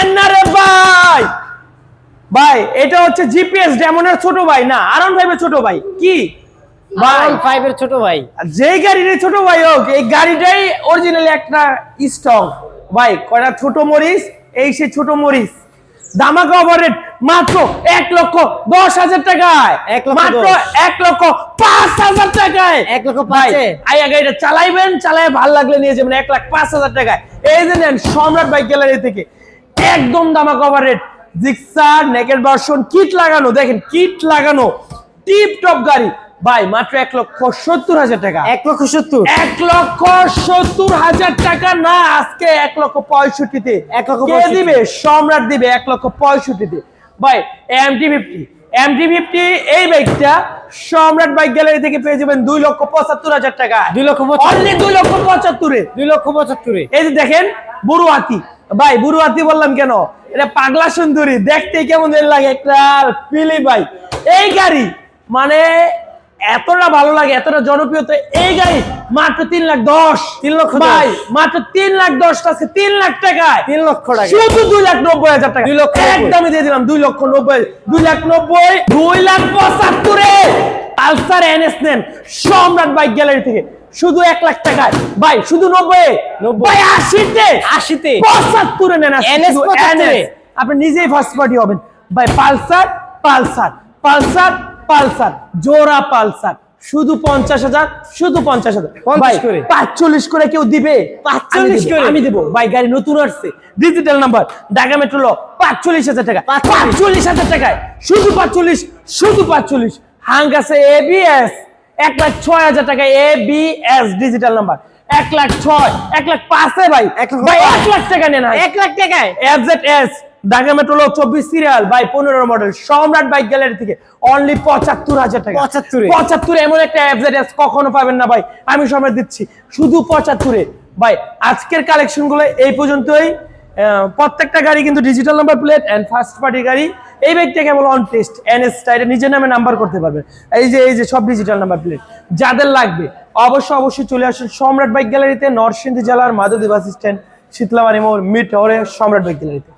নেন না রে ভাই। ভাই এটা হচ্ছে জিপিএস ডেমনের ছোট ভাই না আরন ভাইবের ছোট ভাই। কি? ভাই। ফাইভ ছোট ভাই। যেই গাড়ির ছোট ভাই হোক এই গাড়িটাই অরিজিনালি একটা স্টক ভাই কয়টা? ছোট মরিচ এই সে ছোট মরিচ। দামাকা ওভারেট মাত্র এক লক্ষ দশ হাজার টাকায়। মাত্র এক লক্ষ পাঁচ হাজার টাকায়। এক লক্ষ ভাই? আইয়া গাড়িটা চালাইবেন চালাই ভালো লাগলে নিয়ে যাবেন এক লাখ পাঁচ হাজার টাকায়। এই যে নেন সম্রাট বাইক গ্যালারি থেকে। একদম দামা কভার রেট জিক্সার নেকেট ভার্সন কিট লাগানো। দেখেন কিট লাগানো। টিপ টপ গাড়ি। ভাই মাত্র এক লক্ষ সত্তর হাজার টাকা। এক লক্ষ সত্তর। এক লক্ষ সত্তর হাজার টাকা না আজকে এক লক্ষ পঁয়ষট্টিতে। এক লক্ষ দিবে? সম্রাট দিবে এক লক্ষ পঁয়ষট্টিতে। ভাই MT fifty M MT fifty এই বাইকটা সম্রাট বাইক গ্যালারি থেকে পেয়ে যাবেন দুই লক্ষ পঁচাত্তর হাজার টাকা। দুই লক্ষ। অনলি দুই লক্ষ পঁচাত্তরে। দুই লক্ষ পঁচাত্তরে। এই যে দেখেন বুড়ো হাতি ভাই বুড়ো হাতি বললাম কেন? এটা পাগলা সুন্দরী দেখতে কেমন লাগে একটা পিলি ভাই। এই গাড়ি মানে এতটা ভালো লাগে এতটা জনপ্রিয়তা এই গাড়ি মাত্র তিন লাখ দশ। তিন লক্ষ ভাই মাত্র তিন লাখ দশ আছে তিন লাখ টাকায়। তিন লক্ষ টাকা শুধু দুই লাখ নব্বই হাজার টাকা। দুই লক্ষ। একদমই দিয়ে দিলাম দুই লক্ষ নব্বই দুই লাখ নব্বই দুই লাখ পালসার এনএস নেন সম্রাট বাইক গ্যালারি থেকে। শুধু এক লাখ টাকায়। ভাই শুধু নব্বই। নব্বই। আশিতে। আশিতে। পঁচাত্তরে নেন আজকে NS শুধু 75 NS আপনি নিজেই ফার্স্ট পার্টি হবেন। ভাই পালসার পালসার পালসার পালসার জোড়া পালসার। শুধু পঞ্চাশ হাজার শুধু পঞ্চাশ হাজার। 50 ভাই করে। পাঁচচল্লিশ করে কেউ দিবে? 45 আমি করে। আমি দেবো। ভাই গাড়ি নতুন আসছে। ডিজিটাল নাম্বার ঢাকা মেট্রো ল পাঁচচল্লিশ হাজার টাকা। 45 পাঁচচল্লিশ হাজার টাকায়। শুধু পাঁচচল্লিশ শুধু পাঁচচল্লিশ। হাঙ্গ আছে এবিএস এক লাখ ছয় হাজার টাকা এবিএস ডিজিটাল নাম্বার এক লাখ ছয় এক লাখ পাঁচে ভাই। এক লাখ ভাই পাঁচ। এক লাখ টাকা নেন এক লাখ টাকায়? এফজেড এস ঢাকা মেট্রো ল চব্বিশ সিরিয়াল বাই পনেরো মডেল সম্রাট বাইক গ্যালারি থেকে অনলি পঁচাত্তর হাজার টাকা। 75 এ। পঁচাত্তরে এমন একটা এফজেড এস কখনো পাবেন না ভাই। আমি সময় দিচ্ছি। শুধু পঁচাত্তরে। ভাই আজকের কালেকশনগুলো এই পর্যন্তই। প্রত্যেকটা গাড়ি কিন্তু digital number plate and first party গাড়ি। এই বাইকটা কেবল অন টেস্ট এনএস এটা নিজের নামে নাম্বার করতে পারবে। এই যে এই যে সব ডিজিটাল নাম্বার প্লেট যাদের লাগবে, অবশ্যই অবশ্যই চলে আসুন সম্রাট বাইক গ্যালারিতে নরসিংদী জেলার মাধবদী বাস স্ট্যান্ড শীতলাবাড়ি মোড় মিড হরে সম্রাট বাইক গ্যালারিতে